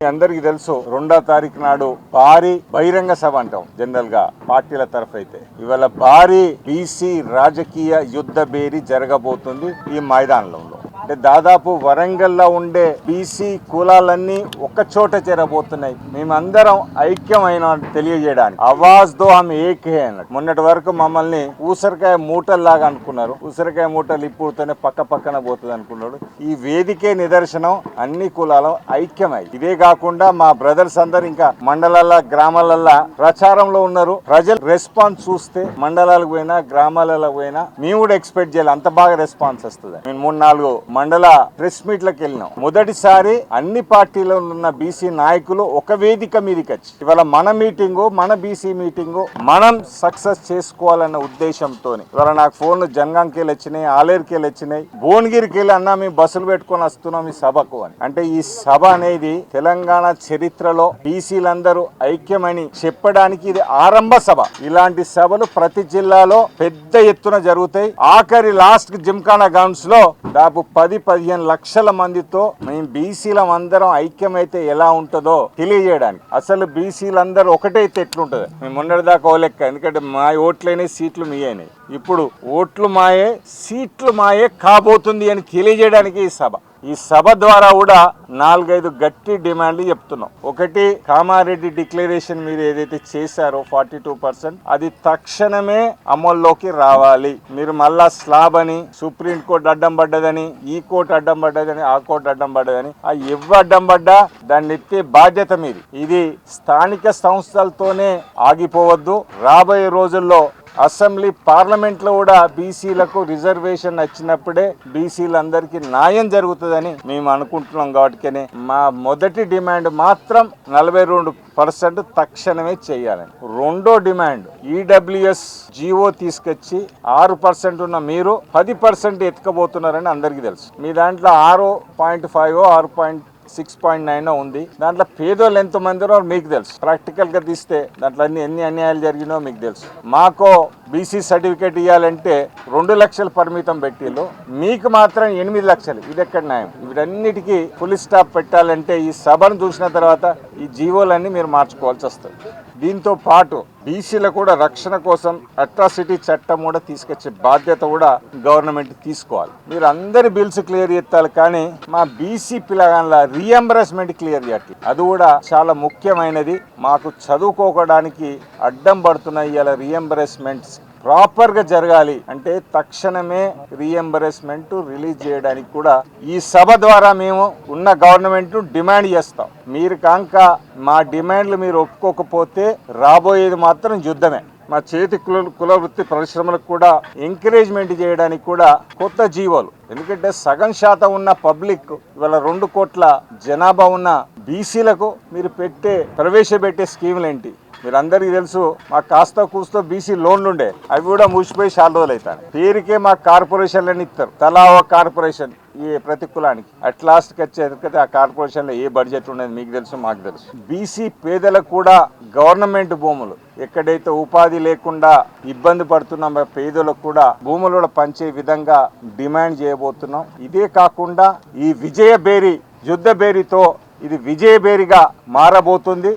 అందరికి అందరికీ తెలుసు రెండో తారీఖు నాడు భారీ బహిరంగ సభ అంటాం జనరల్గా పార్టీల తరఫు అయితే. ఇవాళ భారీ బీసీ రాజకీయ యుద్ధ బేరీ జరగబోతుంది ఈ మైదానంలో. అంటే దాదాపు వరంగల్లో ఉండే బీసీ కులాలన్నీ ఒక చోట చేరబోతున్నాయి. మేమందరం ఐక్యమైన తెలియజేయడానికి. ఆవాజ్ దో హమ్ ఏకే అన్నట్టు. మొన్నటి వరకు మమ్మల్ని ఊసరికాయ మూటల్లాగా అనుకున్నారు. ఊసరికాయ మూటలు ఇప్పుడుతోనే పక్క పక్కన పోతుంది అనుకున్నాడు. ఈ వేదికే నిదర్శనం అన్ని కులాల ఐక్యమై. ఇదే కాకుండా మా బ్రదర్స్ అందరు ఇంకా మండలాల గ్రామాలల్లో ప్రచారంలో ఉన్నారు. ప్రజలు రెస్పాన్స్ చూస్తే మండలాలకు పోయినా గ్రామాలకు పోయినా మేము కూడా ఎక్స్పెక్ట్ చేయాలి. అంత బాగా రెస్పాన్స్ వస్తుంది. మేము మూడు నాలుగు మండల ప్రెస్ మీట్లకు వెళ్ళినాం. మొదటిసారి అన్ని పార్టీలో ఉన్న బీసీ నాయకులు ఒక వేదిక మీదకి వచ్చి ఇవాళ మన మీటింగు మన బీసీ మీటింగు మనం సక్సెస్ చేసుకోవాలన్న ఉద్దేశంతో ఇవాళ నాకు ఫోన్లు జంగాంకి వెళ్ళి వచ్చినాయి ఆలేరుకి వచ్చినాయి భువనగిరికి వెళ్ళి అన్నా మేము బస్సులు పెట్టుకొని వస్తున్నాం ఈ సభకు అని. అంటే ఈ సభ అనేది తెలంగాణ చరిత్రలో బీసీలందరూ ఐక్యమని చెప్పడానికి ఇది ఆరంభ సభ. ఇలాంటి సభలు ప్రతి జిల్లాలో పెద్ద ఎత్తున జరుగుతాయి. ఆఖరి లాస్ట్ జిమ్ఖానా గ్రౌండ్స్లో దాదాపు పది పది పదిహేను లక్షల మందితో మేము బీసీలం అందరం ఐక్యమైతే ఎలా ఉంటుందో తెలియజేయడానికి. అసలు బీసీలందరూ ఒకటైతే ఎట్లుంటుంది మేము మొన్నటిదాకా ఓ లెక్క ఎందుకంటే మా ఓట్లనే సీట్లు మీ అయినాయి. ఇప్పుడు ఓట్లు మాయే సీట్లు మాయే కాబోతుంది అని తెలియజేయడానికి ఈ సభ. ఈ సభ ద్వారా కూడా నాలుగైదు గట్టి డిమాండ్లు చెప్తున్నాం. ఒకటి కామారెడ్డి డిక్లరేషన్ మీరు ఏదైతే చేశారో ఫార్టీ టూ పర్సెంట్ అది తక్షణమే అమల్లోకి రావాలి. మీరు మళ్ళా స్లాబ్ అని సుప్రీం కోర్టు అడ్డం పడ్డదని ఈ కోర్టు అడ్డం పడ్డదని ఆ కోర్టు అడ్డం పడ్డదని ఆ ఎవ్వ అడ్డం పడ్డా దాన్ని ఎత్తే బాధ్యత మీది. ఇది స్థానిక సంస్థలతోనే ఆగిపోవద్దు. రాబోయే రోజుల్లో అసెంబ్లీ పార్లమెంట్లో కూడా బీసీలకు రిజర్వేషన్ వచ్చినప్పుడే బీసీలందరికీ న్యాయం జరుగుతుందని మేము అనుకుంటున్నాం కాబట్టి మా మొదటి డిమాండ్ మాత్రం నలభై రెండు పర్సెంట్ తక్షణమే చేయాలని రెండో డిమాండ్ ఈడబ్ల్యూఎస్ జీవో తీసుకొచ్చి ఆరు పర్సెంట్ ఉన్న మీరు పది పర్సెంట్ ఎత్తుకబోతున్నారని అందరికీ తెలుసు. మీ దాంట్లో ఆరు పాయింట్ ఫైవ్ ఆరు పాయింట్ సిక్స్ పాయింట్ నైన్ ఉంది. దాంట్లో పేదోళ్ళు ఎంత మందిరో మీకు తెలుసు. ప్రాక్టికల్గా తీస్తే దాంట్లో అన్ని ఎన్ని అన్యాయాలు జరిగినో మీకు తెలుసు. మాకో బీసీ సర్టిఫికేట్ ఇవ్వాలంటే రెండు లక్షలు పరిమితం పెట్టిళ్ళు. మీకు మాత్రం ఎనిమిది లక్షలు. ఇది ఎక్కడ న్యాయం? వీటన్నిటికీ ఫుల్ స్టాప్ పెట్టాలంటే ఈ సభను చూసిన తర్వాత ఈ జీవోలన్నీ మీరు మార్చుకోవాల్సి వస్తుంది. దీంతో పాటు బీసీల కూడా రక్షణ కోసం అట్రాసిటీ చట్టం కూడా తీసుకొచ్చే బాధ్యత కూడా గవర్నమెంట్ తీసుకోవాలి. మీరు అందరి బిల్స్ క్లియర్ చేస్తారు కానీ మా బీసీ పిల్లగాళ్ళ రీఎంబర్స్మెంట్ క్లియర్ చేయట్లేదు. అది కూడా చాలా ముఖ్యమైనది. మాకు చదువుకోవడానికి అడ్డం పడుతున్న ఇవాళ రీఎంబర్స్మెంట్ ప్రాపర్గా జరగాలి అంటే తక్షణమే రీఎంబర్స్మెంట్ రిలీజ్ చేయడానికి కూడా ఈ సభ ద్వారా మేము ఉన్న గవర్నమెంట్ డిమాండ్ చేస్తాం. మీరు కాంక మా డిమాండ్లు మీరు ఒప్పుకోకపోతే రాబోయేది మాత్రం యుద్ధమే. మా చేతి కుల కుల వృత్తి పరిశ్రమలకు కూడా ఎంకరేజ్మెంట్ చేయడానికి కూడా కొత్త జీవోలు. ఎందుకంటే సగం శాతం ఉన్న పబ్లిక్ ఇవాళ రెండు కోట్ల జనాభా ఉన్న బీసీలకు మీరు పెట్టే ప్రవేశపెట్టే స్కీములు ఏంటి? మీరందరికీ తెలుసు మాకు కాస్త కూస్తో బీసీ లోన్లు ఉండే అవి కూడా మూసిపోయి చాలా రోజులు అవుతాయి పేరుకే మా కార్పొరేషన్లని ఇస్తారు తలా ఒక కార్పొరేషన్ ఈ ప్రతి కులానికి. అట్ లాస్ట్కి వచ్చేది ఆ కార్పొరేషన్లో ఏ బడ్జెట్ ఉండేది మీకు తెలుసు మాకు తెలుసు. బీసీ పేదలకు కూడా గవర్నమెంట్ భూములు. ఎక్కడైతే ఉపాధి లేకుండా ఇబ్బంది పడుతున్న పేదలకు కూడా భూములు కూడా పంచే విధంగా డిమాండ్ చేయబోతున్నాం. ఇదే కాకుండా ఈ విజయ బేరీ యుద్ధ బేరీతో ఇది విజయ బేరిగా మారబోతుంది.